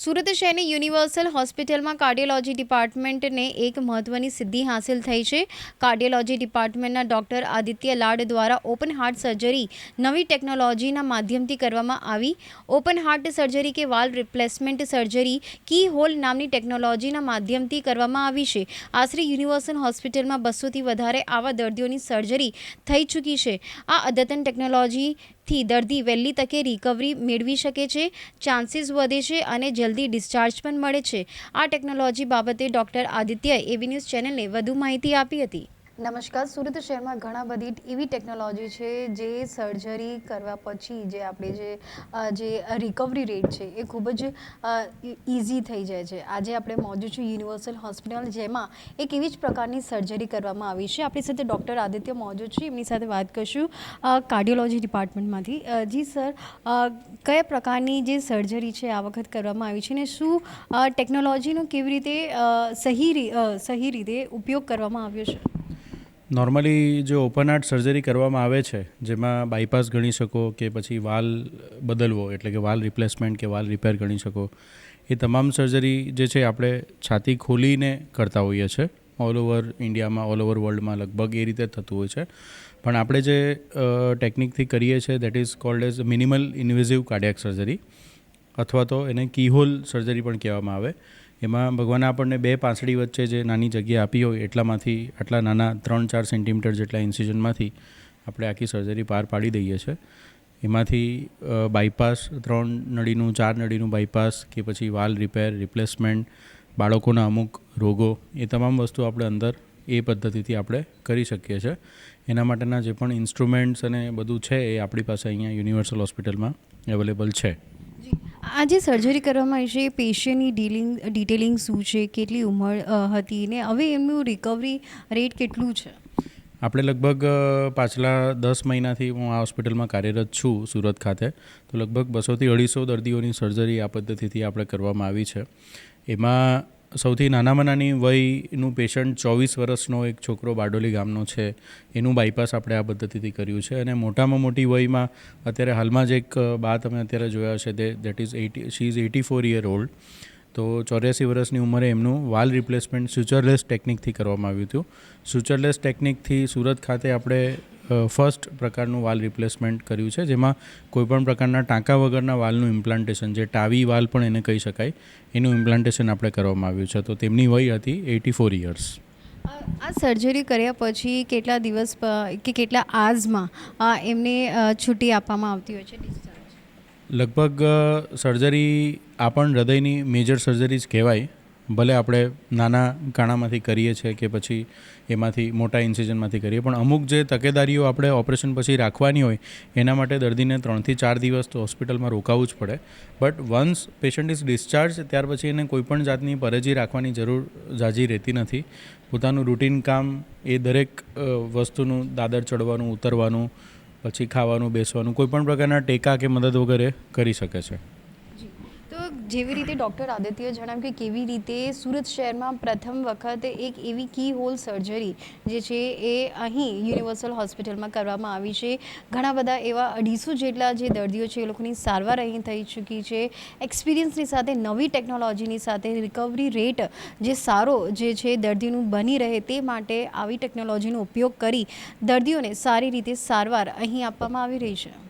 સુરત શહેરની યુનિવર્સલ હોસ્પિટલમાં કાર્ડિયોલોજી ડિપાર્ટમેન્ટને એક મહત્વની સિદ્ધિ હાંસિલ થઈ છે. કાર્ડિયોલોજી ડિપાર્ટમેન્ટના ડોક્ટર આદિત્ય લાડ દ્વારા ઓપન હાર્ટ સર્જરી નવી ટેકનોલોજીના માધ્યમથી કરવામાં આવી. ઓપન હાર્ટ સર્જરી કે valve replacement surgery key hole નામની ટેકનોલોજીના માધ્યમથી કરવામાં આવી છે. આશરે યુનિવર્સલ હોસ્પિટલમાં બસોથી વધારે આવા દર્દીઓની સર્જરી થઈ ચૂકી છે. આ અદ્યતન ટેકનોલોજીથી દર્દી વહેલી તકે રિકવરી મેળવી શકે છે ચાન્સીસ વધે છે અને જલ્દી ડિસ્ચાર્જ પણ મળે છે. આ ટેકનોલોજી બાબતે ડૉક્ટર આદિત્ય એવી ન્યૂઝ ચેનલને વધુ માહિતી આપી હતી. નમસ્કાર. સુરત શહેરમાં ઘણા બધી એવી ટેકનોલોજી છે જે સર્જરી કરવા પછી જે આપણે જે જે રિકવરી રેટ છે એ ખૂબ જ ઇઝી થઈ જાય છે. આજે આપણે મોજું છું યુનિવર્સલ હોસ્પિટલ, જેમાં એક એવી જ પ્રકારની સર્જરી કરવામાં આવી છે. આપણી સાથે ડૉક્ટર આદિત્ય મોજૂદ છે. એમની સાથે વાત કરશું કાર્ડિયોલોજી ડિપાર્ટમેન્ટમાંથી જી સર કયા પ્રકારની જે સર્જરી છે આ વખત કરવામાં આવી છે ને શું ટેકનોલોજીનો કેવી રીતે સહી સહી રીતે ઉપયોગ કરવામાં આવ્યો છે? નોર્મલી જે ઓપન હાર્ટ સર્જરી કરવામાં આવે છે, જેમાં બાયપાસ ગણી શકો કે પછી વાલ બદલવો, એટલે કે વાલ રિપ્લેસમેન્ટ કે વાલ રિપેર ગણી શકો, એ તમામ સર્જરી જે છે આપણે છાતી ખોલીને કરતા હોઈએ છીએ ઓલ ઓવર ઇન્ડિયામાં ઓલ ઓવર વર્લ્ડમાં લગભગ એ રીતે થતું હોય છે. પણ આપણે જે ટેકનિકથી કરીએ છીએ that is called as minimal invasive cardiac surgery અથવા તો એને કીહોલ સર્જરી પણ કહેવામાં આવે. એમાં ભગવાને આપણને બે પાંસળી વચ્ચે જે નાની જગ્યા આપી હોય, એટલામાંથી આટલા નાના ત્રણ ચાર સેન્ટીમીટર જેટલા ઇન્સિઝનમાંથી આપણે આખી સર્જરી પાર પાડી દઈએ છીએ. એમાંથી બાયપાસ ત્રણ નળીનું, ચાર નળીનું બાયપાસ કે પછી વાલ રિપેર રિપ્લેસમેન્ટ બાળકોના અમુક રોગો, એ તમામ વસ્તુ આપણે અંદર એ પદ્ધતિથી આપણે કરી શકીએ છીએ. એના માટેના જે પણ ઇન્સ્ટ્રુમેન્ટ્સ અને બધું છે એ આપણી પાસે અહીંયા યુનિવર્સલ હોસ્પિટલમાં અવેલેબલ છે. આ જે સર્જરી કરવામાં આવી છે પેશન્ટની ડીલિંગ ડિટેલિંગ શું છે, કેટલી ઉંમર હતી ને હવે એમનું રિકવરી રેટ કેટલું છે? આપણે લગભગ પાછલા દસ મહિનાથી હું આ હોસ્પિટલમાં કાર્યરત છું, સુરત ખાતે. તો લગભગ બસોથી અઢીસો દર્દીઓની સર્જરી આ પદ્ધતિથી આપણે કરવામાં આવી છે. એમાં સૌથી નાનામાં નાની વયનું પેશન્ટ ચોવીસ વર્ષનો એક છોકરો બારડોલી ગામનો છે, એનું બાયપાસ આપણે આ પદ્ધતિથી કર્યું છે અને મોટામાં મોટી વયમાં અત્યારે હાલમાં જ એક બા તમે અત્યારે જોયા છે તે that is eighty she is eighty four year old તો ચોર્યાસી વર્ષની ઉંમરે એમનું વાલ રિપ્લેસમેન્ટ સ્યુચરલેસ ટેકનિકથી કરવામાં આવ્યું હતું. સ્યુચરલેસ ટેકનિકથી સુરત ખાતે આપણે ફર્સ્ટ પ્રકારનું વાલ રિપ્લેસમેન્ટ કર્યું છે જેમાં કોઈપણ પ્રકારના ટાંકા વગરના વાલનું ઇમ્પ્લાન્ટેશન જે ટાવી વાલ પણ એને કહી શકાય એનું ઇમ્પ્લાન્ટેશન આપણે કરવામાં આવ્યું છે. તો તેમની વય હતી એટી ફોર ઇયર્સ આ સર્જરી કર્યા પછી કેટલા દિવસ કે કેટલા આજમાં અ, એમને છૂટી આપવામાં આવતી હોય છે લગભગ સર્જરી આ પણ હૃદયની મેજર સર્જરી જ કહેવાય ભલે આપણે નાના કાણામાંથી કરીએ છીએ કે પછી એમાંથી મોટા ઇન્સિઝનમાંથી કરીએ, પણ અમુક જે તકેદારીઓ આપણે ઓપરેશન પછી રાખવાની હોય, એના માટે દર્દીને ત્રણથી ચાર દિવસ તો હોસ્પિટલમાં રોકાવું જ પડે. But once patient is discharge ત્યાર પછી એને કોઈપણ જાતની પરેજી રાખવાની જરૂર ઝાઝી રહેતી નથી. પોતાનું રૂટીન કામ એ દરેક વસ્તુનું દાદર ચડવાનું, ઉતરવાનું, પછી ખાવાનું, બેસવાનું, કોઈપણ પ્રકારના ટેકા કે મદદ વગેરે કરી શકે છે. જેવી રીતે ડૉક્ટર આદિત્ય જણાવ્યું કે કેવી રીતે સુરત શહેરમાં પ્રથમ વખત એક એવી કી હોલ સર્જરી જે છે એ અહીં યુનિવર્સલ હોસ્પિટલમાં કરવામાં આવી છે. ઘણા બધા એવા અઢીસો જેટલા જે દર્દીઓ છે એ લોકોની સારવાર અહીં થઈ ચૂકી છે. એક્સપિરિયન્સની સાથે, નવી ટેકનોલોજીની સાથે રિકવરી રેટ જે સારો જે છે દર્દીનું બની રહે તે માટે આવી ટેકનોલોજીનો ઉપયોગ કરી દર્દીઓને સારી રીતે સારવાર અહીં આપવામાં આવી રહી છે.